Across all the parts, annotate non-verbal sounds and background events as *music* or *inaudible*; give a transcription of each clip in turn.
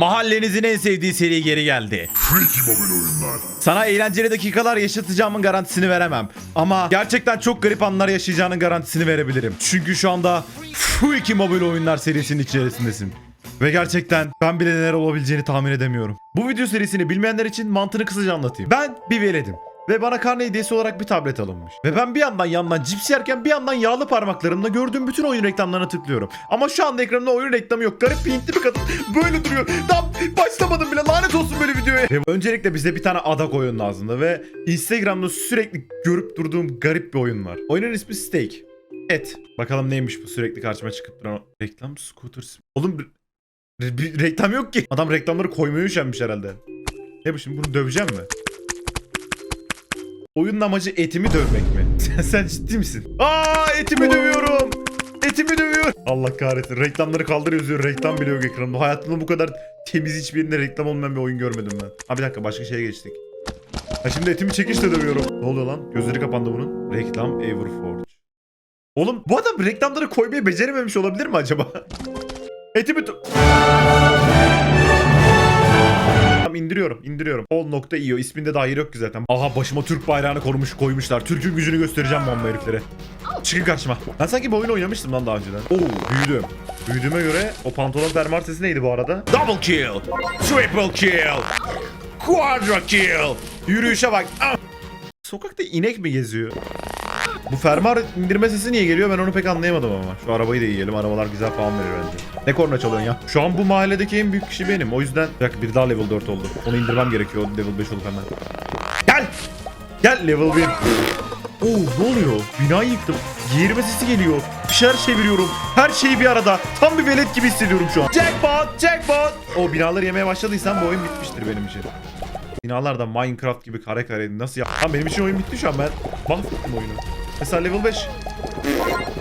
Mahallenizin en sevdiği seri geri geldi. Freaky mobil oyunlar. Sana eğlenceli dakikalar yaşatacağımın garantisini veremem. Ama gerçekten çok garip anlar yaşayacağının garantisini verebilirim. Çünkü şu anda Freaky Mobil Oyunlar serisinin içerisindesin. Ve gerçekten ben bile neler olabileceğini tahmin edemiyorum. Bu video serisini bilmeyenler için mantığını kısaca anlatayım. Ben bir veledim. Ve bana karne hediyesi olarak bir tablet alınmış. Ve ben bir yandan yandan cips yerken bir yandan yağlı parmaklarımla gördüğüm bütün oyun reklamlarına tıklıyorum. Ama şu anda ekranımda oyun reklamı yok. Garip pinkli bir kadın böyle duruyor. Tam başlamadım bile lanet olsun böyle videoya. Ve öncelikle bize bir tane adak oyun lazımdı ve Instagram'da sürekli görüp durduğum garip bir oyun var. Oyunun ismi Steak. Et. Bakalım neymiş bu sürekli karşıma çıkıp duran reklam scooter. Oğlum bir, bir reklam yok ki. Adam reklamları koymaya üşenmiş herhalde. Ne bu şimdi bunu döveceğim mi? Oyunun amacı etimi dövmek mi? *laughs* Sen, sen ciddi misin? Aa etimi dövüyorum. Etimi dövüyor. Allah kahretsin. Reklamları kaldır yazıyor. Reklam bile yok ekranımda. Hayatımda bu kadar temiz hiçbir yerinde reklam olmayan bir oyun görmedim ben. Ha bir dakika başka şeye geçtik. Ha şimdi etimi çekişle dövüyorum. Ne oluyor lan? Gözleri kapandı bunun. Reklam Everforge. Oğlum bu adam reklamları koymayı becerememiş olabilir mi acaba? *laughs* Etimi... Tamam indiriyorum, indiriyorum. All.io isminde dair yok ki zaten. Aha başıma Türk bayrağını korumuş koymuşlar. Türk'ün gücünü göstereceğim bomba heriflere. Çıkın karşıma. Ben sanki bu oyunu oynamıştım lan daha önceden. Oo büyüdüm. Büyüdüğüme göre o pantolon fermuar neydi bu arada? Double kill. Triple kill. Quadra kill. Yürüyüşe bak. Ah! Sokakta inek mi geziyor? Bu fermuar indirme sesi niye geliyor ben onu pek anlayamadım ama. Şu arabayı da yiyelim. Arabalar güzel falan verir bence. Ne korna çalıyorsun ya? Şu an bu mahalledeki en büyük kişi benim. O yüzden bir bir daha level 4 oldu. Onu indirmem gerekiyor. Level 5 olup hemen. Gel! Gel level 1. Oo ne oluyor? Binayı yıktım. Yeğirme sesi geliyor. Bir şeyler çeviriyorum. Her şey bir arada. Tam bir velet gibi hissediyorum şu an. Jackpot! Jackpot! O binaları yemeye başladıysam bu oyun bitmiştir benim için. Binalar da Minecraft gibi kare kare nasıl ya? Lan benim için oyun bitti şu an ben. Mahvettim oyunu. Mesela level 5.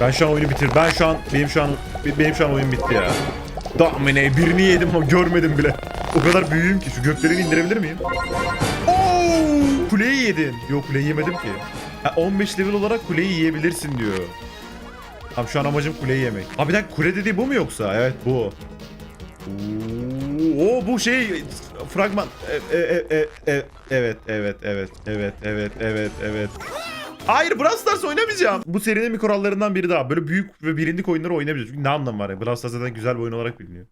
Ben şu an oyunu bitir. Ben şu an benim şu an benim şu an oyun bitti ya. Domine birini yedim ama görmedim bile. O kadar büyüğüm ki şu göklerini indirebilir miyim? Oo! Kuleyi yedin. Yok kuleyi yemedim ki. Ha, 15 level olarak kuleyi yiyebilirsin diyor. Tamam şu an amacım kuleyi yemek. Abi bir dakika kule dediği bu mu yoksa? Evet bu. Oo, bu şey fragman. E, e, e, e, e, evet, evet, evet, evet, evet, evet, evet. Hayır Brawl Stars oynamayacağım. Bu serinin bir kurallarından biri daha. Böyle büyük ve bilindik oyunları oynamayacağız. Çünkü ne anlamı var ya? Brawl Stars zaten güzel bir oyun olarak biliniyor.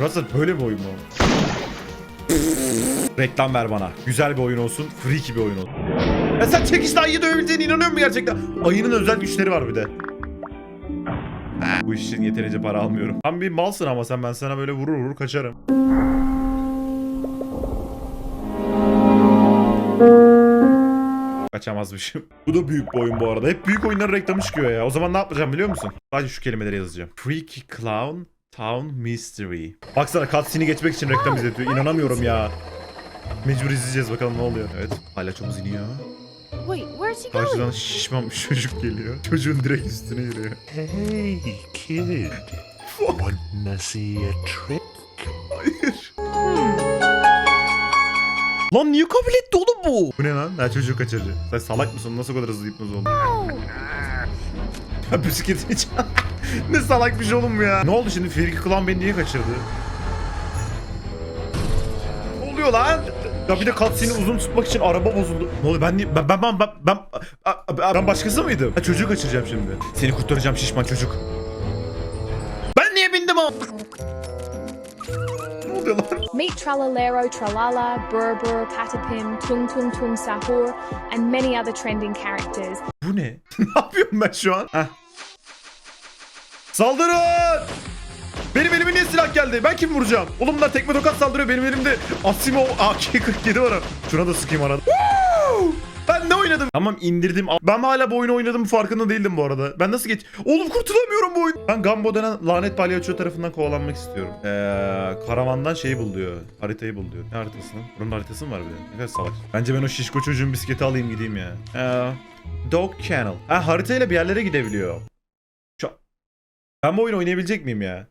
Brawl Stars böyle bir oyun mu? Reklam ver bana. Güzel bir oyun olsun. Freaky bir oyun olsun. Ya sen çekişle ayı dövebileceğine inanıyor musun gerçekten? Ayının özel güçleri var bir de. Bu iş için yeterince para almıyorum. Tam bir malsın ama sen ben sana böyle vurur vurur kaçarım. Kaçamazmışım. *laughs* Bu da büyük bir oyun bu arada. Hep büyük oyunların reklamı çıkıyor ya. O zaman ne yapacağım biliyor musun? Sadece şu kelimeleri yazacağım. Freaky Clown Town Mystery. Baksana cutscene'i geçmek için reklam izletiyor. İnanamıyorum ya. Mecbur izleyeceğiz bakalım ne oluyor. Evet. Palyaçomuz iniyor. Wait, where's he going? Karşıdan şişmanmış çocuk geliyor. Çocuğun direkt üstüne yürüyor. Hey, kid. Wanna see a trick? Hayır. Lan niye kabul etti oğlum bu? Bu ne lan? Ha çocuğu kaçırıcı. Sen salak mısın? Nasıl o kadar hızlı hipnoz oldun? Ya bisikletini *laughs* çal. ne salak bir şey oğlum ya. Ne oldu şimdi? Firki Klan beni niye kaçırdı? Ne oluyor lan? Ya bir de cutscene'i uzun tutmak için araba bozuldu. Ne oluyor? Ben ben ben ben ben, ben, ben başkası mıydım? Ha, çocuğu kaçıracağım şimdi. Seni kurtaracağım şişman çocuk. Meet Tralalero Tralala, Burr, Patapim, Tung Tung Tung Sahur, and many other trending characters. Bu ne? *laughs* ne yapıyorum ben şu an? Heh. Saldırın! Benim elime niye silah geldi? Ben kim vuracağım? Oğlum bunlar tekme tokat saldırıyor. Benim elimde Asimov AK-47 var. Şuna da sıkayım arada. Oynadım? Tamam indirdim. Ben hala bu oyunu oynadım farkında değildim bu arada. Ben nasıl geç... Oğlum kurtulamıyorum bu oyun. Ben Gambo denen lanet palyaço tarafından kovalanmak istiyorum. Eee karavandan şeyi bul diyor. Haritayı bul diyor. Ne haritası lan? Bunun haritası mı var bir de? Ne kadar salak. Bence ben o şişko çocuğun bisikleti alayım gideyim ya. Eee Dog Channel. Ha haritayla bir yerlere gidebiliyor. Şu... Ben bu oyunu oynayabilecek miyim ya?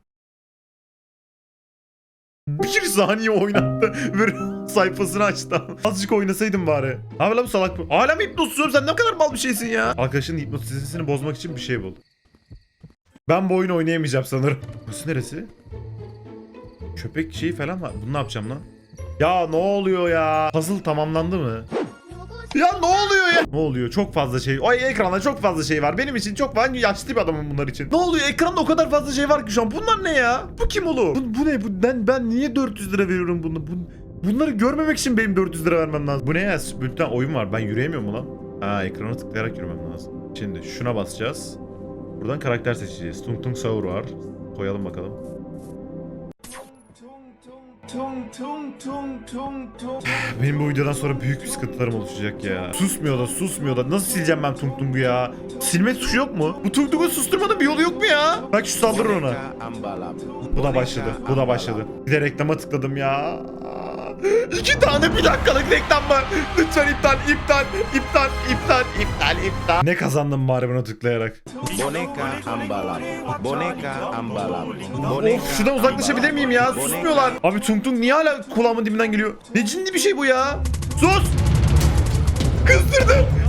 *laughs* Bir saniye oynattı. Böyle *laughs* sayfasını açtı. *laughs* Azıcık oynasaydım bari. Abi lan bu salak bu. Hala mı tutuyorum? Sen ne kadar mal bir şeysin ya. Arkadaşının hipnotizmini bozmak için bir şey bul. Ben bu oyunu oynayamayacağım sanırım. Burası neresi? Köpek şeyi falan var. Bunu ne yapacağım lan? Ya ne oluyor ya? Puzzle tamamlandı mı? Ya ne oluyor ya? Ne oluyor? Çok fazla şey. Ay ekranda çok fazla şey var. Benim için çok ben yaşlı bir adamım bunlar için. Ne oluyor? Ekranda o kadar fazla şey var ki şu an. Bunlar ne ya? Bu kim oğlum? Bu, bu ne? Bu, ben ben niye 400 lira veriyorum bunu? Bu, bunları görmemek için benim 400 lira vermem lazım. Bu ne ya? Bülten oyun var. Ben yürüyemiyorum lan? Ha ekrana tıklayarak yürümem lazım. Şimdi şuna basacağız. Buradan karakter seçeceğiz. Tung Tung Saur var. Koyalım bakalım. Benim bu videodan sonra büyük bir sıkıntılarım oluşacak ya. Susmuyor da susmuyor da. Nasıl sileceğim ben Tung Tung'u ya? Silme tuşu yok mu? Bu Tung Tung'u susturmanın bir yolu yok mu ya? Bak şu saldırır ona. Bu da başladı. Bu da başladı. Bir de reklama tıkladım ya. İki tane bir dakikalık reklam var. Lütfen iptal, iptal, iptal, iptal, iptal, iptal. Ne kazandım bari buna tıklayarak? Boneka ambalam. Boneka ambalam. Of şuradan uzaklaşabilir miyim ya? Susmuyorlar. Abi Tung Tung niye hala kulağımın dibinden geliyor? Ne cinli bir şey bu ya? Sus! Kızdırdım!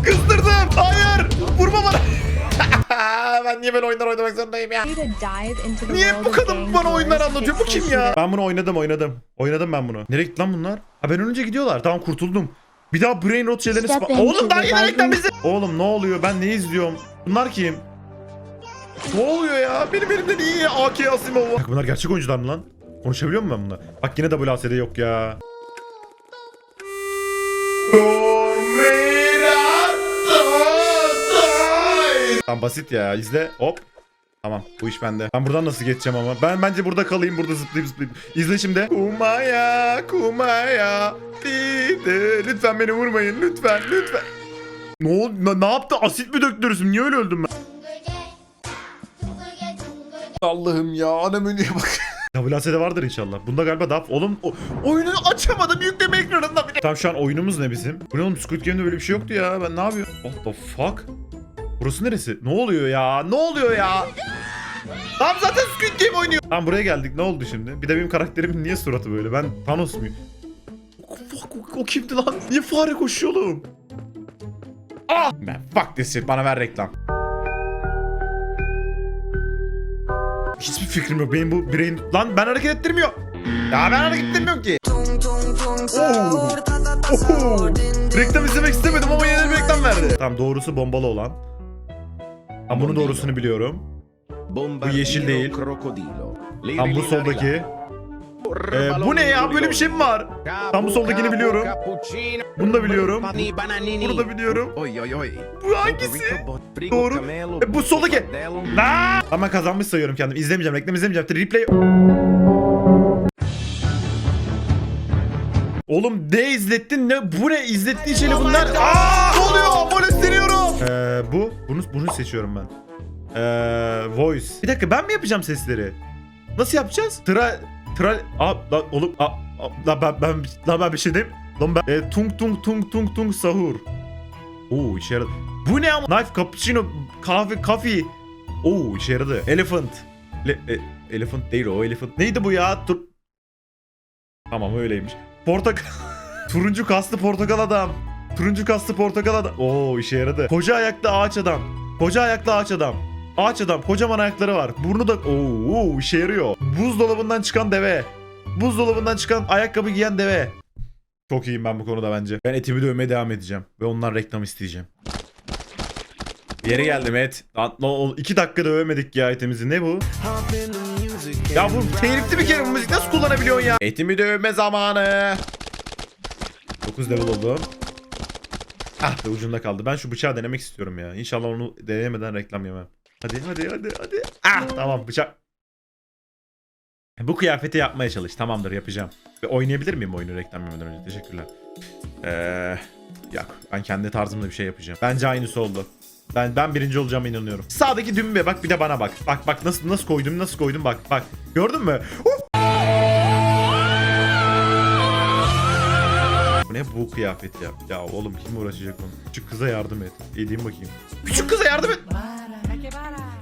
Ben niye böyle oyunlar oynamak zorundayım ya? Niye bu kadın bana oyunlar anlatıyor? Bu kim ya? Ben bunu oynadım oynadım. Oynadım ben bunu. Nereye gitti lan bunlar? Ha ben önce gidiyorlar. Tamam kurtuldum. Bir daha brain rot şeylerini spa- into Oğlum daha the yeni reklam izle. Oğlum ne oluyor? Ben ne izliyorum? Bunlar kim? Ne oluyor ya? Benim elimde niye AK Asimov var? Bak bunlar gerçek oyuncular mı lan? Konuşabiliyor muyum ben bunlar? Bak yine WASD yok ya. Tamam basit ya izle hop. Tamam bu iş bende. Ben buradan nasıl geçeceğim ama? Ben bence burada kalayım burada zıplayıp zıplayıp. İzle şimdi. Kumaya kumaya. Didi. Lütfen beni vurmayın lütfen lütfen. Ne oldu? Ne, ne yaptı? Asit mi döktürürsün? Niye öyle öldüm ben? Allah'ım ya ana menüye bak. WASD vardır inşallah. Bunda galiba daha... Oğlum o, oyunu açamadım yükleme ekranında bile. Tamam şu an oyunumuz ne bizim? Bu ne oğlum Squid Game'de böyle bir şey yoktu ya. Ben ne yapıyorum? What the fuck? Burası neresi? Ne oluyor ya? Ne oluyor ya? Tamam zaten Squid Game oynuyor. Tamam buraya geldik. Ne oldu şimdi? Bir de benim karakterimin niye suratı böyle? Ben Thanos muyum? O, o, kimdi lan? Niye fare koşuyor oğlum? Ah! Ben fuck this shit. Bana ver reklam. Hiçbir fikrim yok. Benim bu brain... Lan ben hareket ettirmiyor. Ya ben hareket ettirmiyorum ki. Oo. Oo. Reklam izlemek istemedim ama de bir reklam verdi. Tamam doğrusu bombalı olan. Ben bunun doğrusunu biliyorum. Bu yeşil değil. Krokodilo. Tam bu soldaki. Ee, bu ne ya? Böyle bir şey mi var? Tam bu soldakini biliyorum. Bunu da biliyorum. Bunu da biliyorum. Oy oy oy. Bu hangisi? Doğru. E, bu soldaki. Lan! Ama kazanmış sayıyorum kendimi. İzlemeyeceğim. Reklam izlemeyeceğim. Replay. Oğlum ne izlettin ne bu ne izlettiğin şeyle bunlar Aa, ne oluyor molestleniyorum ee, bu bunu bunu seçiyorum ben. Ee, voice. Bir dakika ben mi yapacağım sesleri? Nasıl yapacağız? Tra tra Aa, la, oğlum aa, la, ben, ben, la, ben bir şey diyeyim. Lan ben e, tung tung tung tung tung sahur. Oo işe yaradı. Bu ne ama? Knife cappuccino kahve coffee. Oo işe yaradı. Elephant. Le, e, elephant değil o elephant. Neydi bu ya? Tur Tamam öyleymiş. Portakal. *laughs* Turuncu kaslı portakal adam. Turuncu kaslı portakal adam. Oo işe yaradı. Koca ayaklı ağaç adam. Koca ayaklı ağaç adam. Ağaç adam kocaman ayakları var. Burnu da oo, işe yarıyor. Buzdolabından çıkan deve. Buzdolabından çıkan ayakkabı giyen deve. Çok iyiyim ben bu konuda bence. Ben etimi dövmeye devam edeceğim. Ve ondan reklam isteyeceğim. Yeri geldim et. Lan, iki dakika dövemedik ya etimizi. Ne bu? Ya bu telifli bir kere bu müzik nasıl kullanabiliyorsun ya? Etimi dövme zamanı. 9 level oldum. Ah be ucunda kaldı. Ben şu bıçağı denemek istiyorum ya. İnşallah onu denemeden reklam yemem. Hadi hadi hadi hadi. Ah tamam bıçak. Bu kıyafeti yapmaya çalış. Tamamdır yapacağım. Ve oynayabilir miyim oyunu reklam yemeden önce? Teşekkürler. Eee... Yok ben kendi tarzımda bir şey yapacağım. Bence aynısı oldu. Ben ben birinci olacağıma inanıyorum. Sağdaki düğmeye bak bir de bana bak. Bak bak nasıl nasıl koydum nasıl koydum bak bak. Gördün mü? Uh! Bu kıyafet ya? Ya oğlum kim uğraşacak onu? Küçük kıza yardım et. Edeyim bakayım. Küçük kıza yardım et.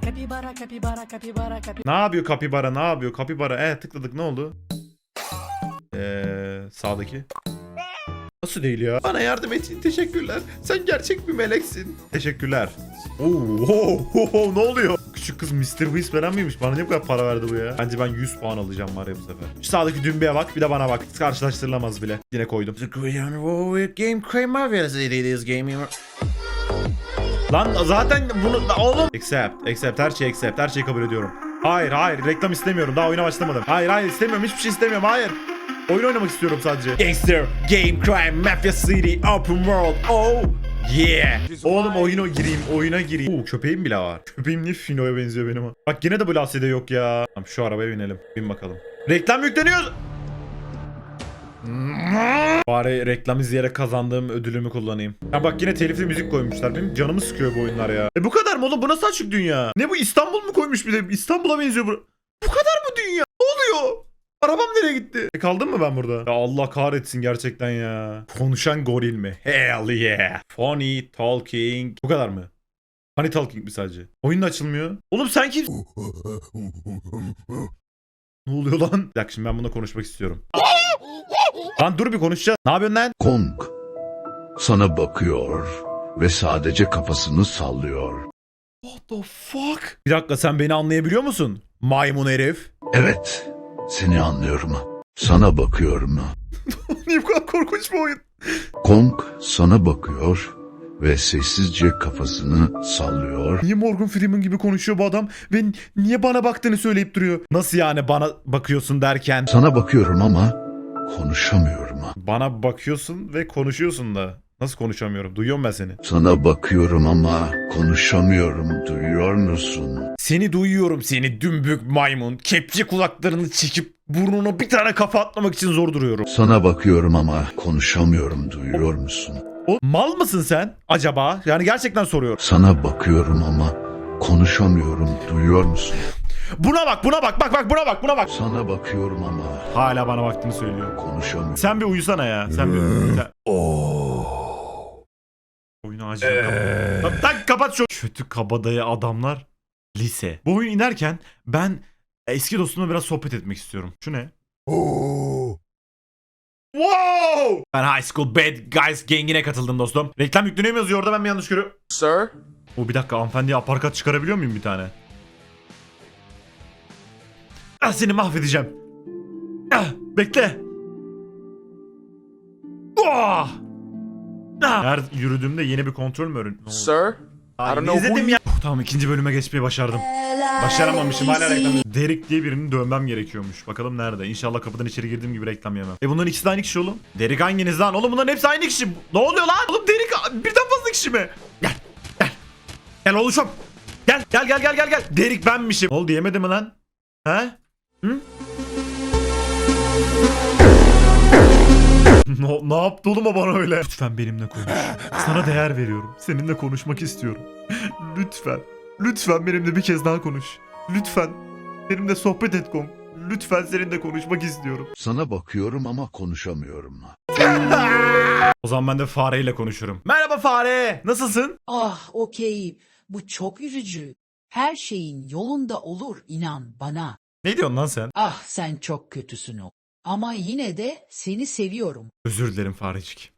Capibara, capibara, capibara, capibara. Ne yapıyor kapibara ne yapıyor kapibara? E tıkladık ne oldu? Eee sağdaki. Nasıl değil ya? Bana yardım ettin teşekkürler. Sen gerçek bir meleksin. Teşekkürler. Oo, ho, ho, ho, ne oluyor? Küçük kız Mr. Beast falan mıymış? Bana niye bu kadar para verdi bu ya? Bence ben 100 puan alacağım var ya bu sefer. Şu sağdaki dümbeye bak bir de bana bak. Karşılaştırılamaz bile. Yine koydum. Game Cray Marvelous it is gaming. Lan zaten bunu oğlum. Accept, accept, her şeyi accept, her şeyi kabul ediyorum. Hayır, hayır, reklam istemiyorum. Daha oyuna başlamadım. Hayır, hayır istemiyorum. Hiçbir şey istemiyorum. Hayır. Oyun oynamak istiyorum sadece. Gangster, Game Crime, Mafia City, Open World. Oh yeah. Oğlum oyuna gireyim, oyuna gireyim. Oo, köpeğim bile var. Köpeğim niye Fino'ya benziyor benim? Bak yine de bu lastiğde yok ya. Tamam şu arabaya binelim. Bin bakalım. Reklam yükleniyor. Bari reklam izleyerek kazandığım ödülümü kullanayım. Ya bak yine telifli müzik koymuşlar. Benim canımı sıkıyor bu oyunlar ya. E bu kadar mı oğlum? Bu nasıl açık dünya? Ne bu İstanbul mu koymuş bir de? İstanbul'a benziyor bu. Bu kadar mı dünya? Ne oluyor? Arabam nereye gitti? E kaldım mı ben burada? Ya Allah kahretsin gerçekten ya. Konuşan goril mi? Hell yeah. Funny talking. Bu kadar mı? Funny talking mi sadece? Oyun da açılmıyor. Oğlum sen kim? *laughs* ne oluyor lan? Bir dakika şimdi ben bununla konuşmak istiyorum. lan dur bir konuşacağız. Ne yapıyorsun lan? Kong sana bakıyor ve sadece kafasını sallıyor. What the fuck? Bir dakika sen beni anlayabiliyor musun? Maymun herif. Evet, seni anlıyorum. Sana bakıyorum. *laughs* Niye bu kadar korkunç bir oyun? Kong sana bakıyor ve sessizce kafasını sallıyor. Niye Morgan Freeman gibi konuşuyor bu adam ve niye bana baktığını söyleyip duruyor? Nasıl yani bana bakıyorsun derken? Sana bakıyorum ama konuşamıyorum. Bana bakıyorsun ve konuşuyorsun da. Nasıl konuşamıyorum? Duyuyorum ben seni. Sana bakıyorum ama konuşamıyorum. Duyuyor musun? Seni duyuyorum seni dümbük maymun. Kepçe kulaklarını çekip burnuna bir tane kafa atlamak için zor duruyorum. Sana bakıyorum ama konuşamıyorum. Duyuyor musun? O mal mısın sen acaba? Yani gerçekten soruyorum. Sana bakıyorum ama konuşamıyorum. Duyuyor musun? Buna bak buna bak bak bak buna bak buna bak. Sana bakıyorum ama Hala bana baktığını söylüyor. konuşamıyorum. Sen bir uyusana ya. Sen bir sen... Oyunu acil kapat. Lan Tak kapat şu. Kötü kabadayı adamlar lise. Bu oyun inerken ben eski dostumla biraz sohbet etmek istiyorum. Şu ne? Wow! Ben High School Bad Guys gengine katıldım dostum. Reklam yükleniyor mu yazıyor orada ben mi yanlış görüyorum? Sir? O bir dakika hanımefendiye aparkat çıkarabiliyor muyum bir tane? Ah seni mahvedeceğim. Ah, bekle. Ah! Her yürüdüğümde yeni bir kontrol mü öğren? Sir? I don't know who İzledim ya. Oh, tamam ikinci bölüme geçmeyi başardım. Başaramamışım hala reklam. Derek diye birini dövmem gerekiyormuş. Bakalım nerede? İnşallah kapıdan içeri girdiğim gibi reklam yemem. E bunların ikisi de aynı kişi oğlum. Derek hanginiz lan? Oğlum bunların hepsi aynı kişi. Ne oluyor lan? Oğlum Derek birden fazla kişi mi? Gel. Gel. Gel oluşum. Gel gel gel gel gel gel. Derek benmişim. Ne oldu yemedi mi lan? He? Hı? *laughs* ne, ne yaptı oğlum o bana öyle? Lütfen benimle konuş. Sana değer veriyorum. Seninle konuşmak istiyorum. Lütfen. Lütfen benimle bir kez daha konuş. Lütfen. Benimle sohbet et Kong. Lütfen seninle konuşmak istiyorum. Sana bakıyorum ama konuşamıyorum. O zaman ben de fareyle konuşurum. Merhaba fare. Nasılsın? Ah okey. Bu çok üzücü. Her şeyin yolunda olur inan bana. Ne diyorsun lan sen? Ah sen çok kötüsün o. Ama yine de seni seviyorum. Özür dilerim farecik.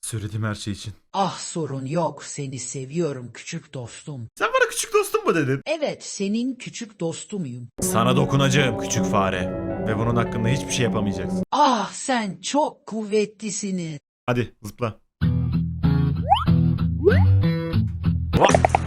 Söylediğim her şey için. Ah sorun yok seni seviyorum küçük dostum. Sen bana küçük dostum mu dedin? Evet senin küçük dostumuyum. Sana dokunacağım küçük fare. Ve bunun hakkında hiçbir şey yapamayacaksın. Ah sen çok kuvvetlisiniz. Hadi zıpla. Vah!